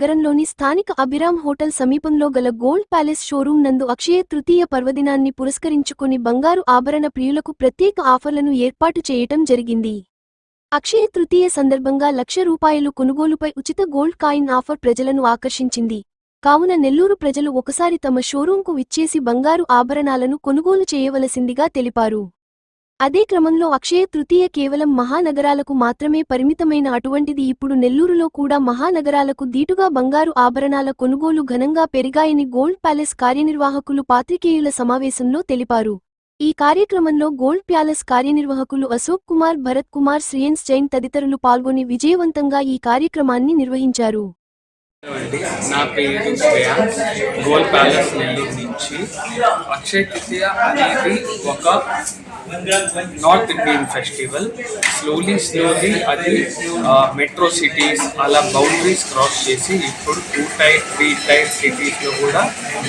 నగరంలోని స్థానిక అభిరామ్ హోటల్ సమీపంలో గల గోల్డ్ ప్యాలెస్ షోరూం నందు అక్షయ తృతీయ పర్వదినాన్ని పురస్కరించుకుని బంగారు ఆభరణ ప్రియులకు ప్రత్యేక ఆఫర్లను ఏర్పాటు చేయటం జరిగింది. అక్షయ తృతీయ సందర్భంగా లక్ష రూపాయలు కొనుగోలుపై ఉచిత గోల్డ్ కాయిన్ ఆఫర్ ప్రజలను ఆకర్షించింది. కావున నెల్లూరు ప్రజలు ఒకసారి తమ షోరూంకు విచ్చేసి బంగారు ఆభరణాలను కొనుగోలు చేయవలసిందిగా తెలిపారు. అదే క్రమంలో అక్షయ తృతీయ కేవలం మహానగరాలకు మాత్రమే పరిమితమైన అటువంటిది ఇప్పుడు నెల్లూరులో కూడా మహానగరాలకు దీటుగా బంగారు ఆభరణాల కొనుగోలు ఘనంగా పెరిగాయని గోల్డ్ ప్యాలెస్ కార్యనిర్వాహకులు పాత్రికేయుల సమావేశంలో తెలిపారు. ఈ కార్యక్రమంలో గోల్డ్ ప్యాలెస్ కార్యనిర్వాహకులు అశోక్ కుమార్ భరత్ కుమార్ శ్రీయన్స్ జైన్ తదితరులు పాల్గొని విజయవంతంగా ఈ కార్యక్రమాన్ని నిర్వహించారు. నా పేరు శ్రేయాంక్ ప్యాలెస్ నెల్లూరు నుంచి అక్షయ తృతీయ అనేది ఒక north Indian festival slowly slowly అది మెట్రో సిటీస్ అలా బౌండరీస్ క్రాస్ చేసి ఇప్పుడు టూ టైర్ త్రీ టైర్ సిటీస్లో కూడా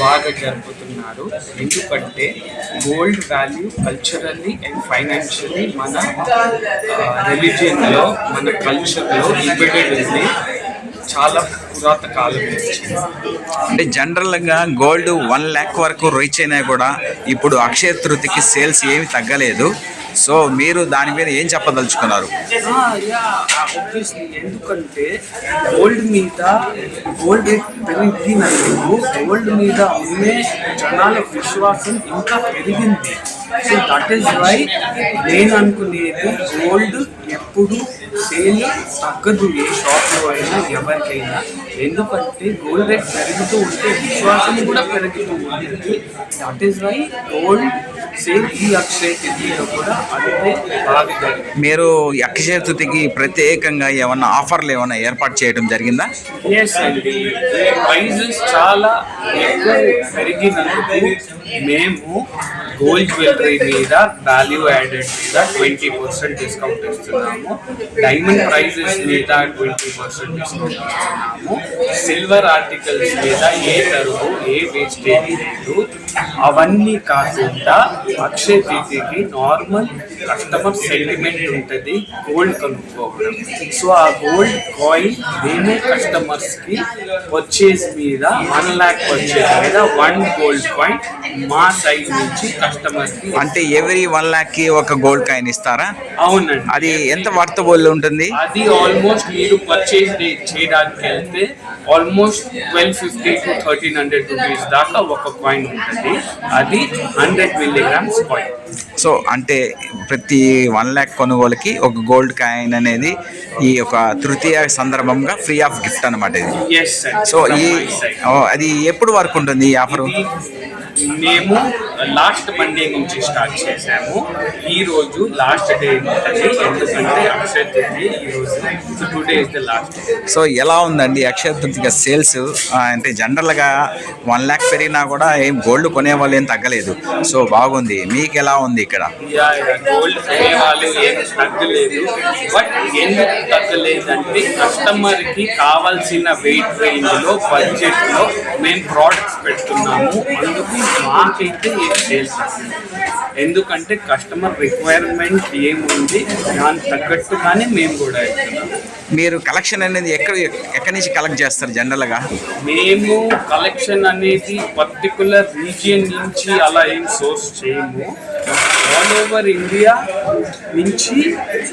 బాగా జరుపుతున్నారు. ఎందుకంటే gold value culturally and financially మన రిలీజియన్లో మన కల్చర్లో ఇంబెడెడ్ ఉంది. చాలా పురాత కాలం అంటే జనరల్గా గోల్డ్ వన్ ల్యాక్ వరకు రీచ్ అయినా కూడా ఇప్పుడు అక్షయ తృతికి సేల్స్ ఏమి తగ్గలేదు. సో మీరు దాని మీద ఏం చెప్పదలుచుకున్నారు? ఎందుకంటే గోల్డ్ మీద గోల్డ్ పెరిగినందుకు గోల్డ్ మీద ఉండే జనాల విశ్వాసం ఇంకా పెరిగింది. సో దట్ ఈస్ వై నేను అనుకునేది గోల్డ్ ఎప్పుడు సేల్ తగ్గదు ఏ షాప్లో అయినా ఎవరికైనా. ఎందుకంటే గోల్డ్ రేట్ పెరుగుతూ ఉంటే విశ్వాసం కూడా పెరుగుతూ ఉంటుంది. దట్ ఈస్ వై గోల్డ్ మీరు అక్షయ తృతికి ప్రత్యేకంగా ఏమన్నా ఆఫర్లు ఏమన్నా ఏర్పాటు చేయడం జరిగిందా? ప్రైజెస్ చాలా ఎక్కువ పెరిగినందుకు మేము గోల్డ్ జ్యువెలరీ మీద వాల్యూ యాడెడ్ మీద ట్వంటీ పర్సెంట్ డిస్కౌంట్ ఇస్తున్నాము. డైమండ్ ప్రైజెస్ మీద ట్వంటీ పర్సెంట్ డిస్కౌంట్ ఇస్తున్నాము. సిల్వర్ ఆర్టికల్స్ మీద ఏ తరుగు ఏ వేస్టేజ్ లేదు. అవన్నీ కాకుండా అక్షయ తృతీయకి నార్మల్ కస్టమర్ సెంటిమెంట్ ఉంటుంది గోల్డ్ కొనుక్కోవడం. సో ఆ గోల్డ్ కాయిన్ మేమే కస్టమర్స్కి పర్చేస్ మీద వన్ ల్యాక్ పర్చేస్ మీద వన్ గోల్డ్ కాయిన్ మా సైడ్ నుంచి కస్టమర్కి అంటే ఎవరీ వన్ ల్యాక్కి ఒక గోల్డ్ కాయిన్ ఇస్తారా? అవునండి. అది ఎంత వర్తబుల్ ఉంటుంది? అది ఆల్మోస్ట్ మీరు పర్చేజ్ చేయడానికి వెళ్తే almost twelve fifty to thirteen hundred rupees దాకా ఒక కాయిన్ ఉంటుంది. అది హండ్రెడ్ మిల్లీగ్రామ్స్ కాయిన్ సో అంటే ప్రతి వన్ ల్యాక్ కొనుగోలుకి ఒక గోల్డ్ కాయిన్ అనేది ఈ యొక్క తృతీయ సందర్భంగా ఫ్రీ ఆఫ్ గిఫ్ట్ అనమాట ఇది. సో ఈ అది ఎప్పుడు వరకు ఉంటుంది ఈ ఆఫరు మేము లాస్ట్ మండే నుంచి స్టార్ట్ చేసాము ఈ రోజు లాస్ట్ డే ఉంటుంది. ఎందుకంటే అక్షయ తృతీయ ఈ రోజు so today is the last so ఎలా ఉందండి అక్షయ సేల్స్? అంటే జనరల్గా వన్ ల్యాక్ పెరిగినా కూడా ఏం గోల్డ్ కొనే వాళ్ళు ఏం తగ్గలేదు. సో బాగుంది. మీకు ఎలా ఉంది ఇక్కడ? గోల్డ్ కొనే వాళ్ళు ఏం తగ్గలేదు. బట్ ఎందుకు తగ్గలేదంటే కస్టమర్కి కావాల్సిన వెయిట్ రేంజ్లో బడ్జెట్లో మేము ప్రోడక్ట్స్ పెడుతున్నాము. అందుకు మాకైతే ఏం సేల్స్ ఎందుకంటే కస్టమర్ రిక్వైర్మెంట్ ఏముంది? దానికి తగ్గట్టుగానే మేము కూడా మీరు కలెక్షన్ అనేది ఎక్కడ ఎక్కడి నుంచి కలెక్ట్ చేస్తారు జనరల్గా మేము కలెక్షన్ అనేది పర్టికులర్ రీజియన్ నుంచి అలా ఏం సోర్స్ చేయము. ఆల్ ఓవర్ ఇండియా నుంచి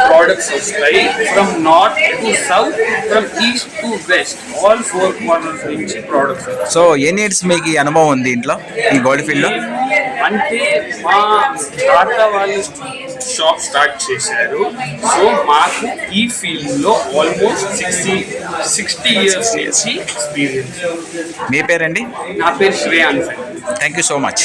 ప్రోడక్ట్స్ వస్తాయి from north to south from east to west all four corners నుంచి ప్రోడక్ట్స్ సో ఎన్ని ఇయర్స్ మీకు ఈ అనుభవం ఉంది ఇంట్లో ఈ గోల్డ్ ఫీల్డ్లో అంటే మా తాత వాళ్ళు షాప్ స్టార్ట్ చేశారు. సో మాకు ఈ ఫీల్డ్లో ఆల్మోస్ట్ సిక్స్టీ సిక్స్టీ ఇయర్స్ నుంచి ఎక్స్పీరియన్స్ మీ పేరండి? నా పేరు శ్రేయాన్స్ అండి thank you so much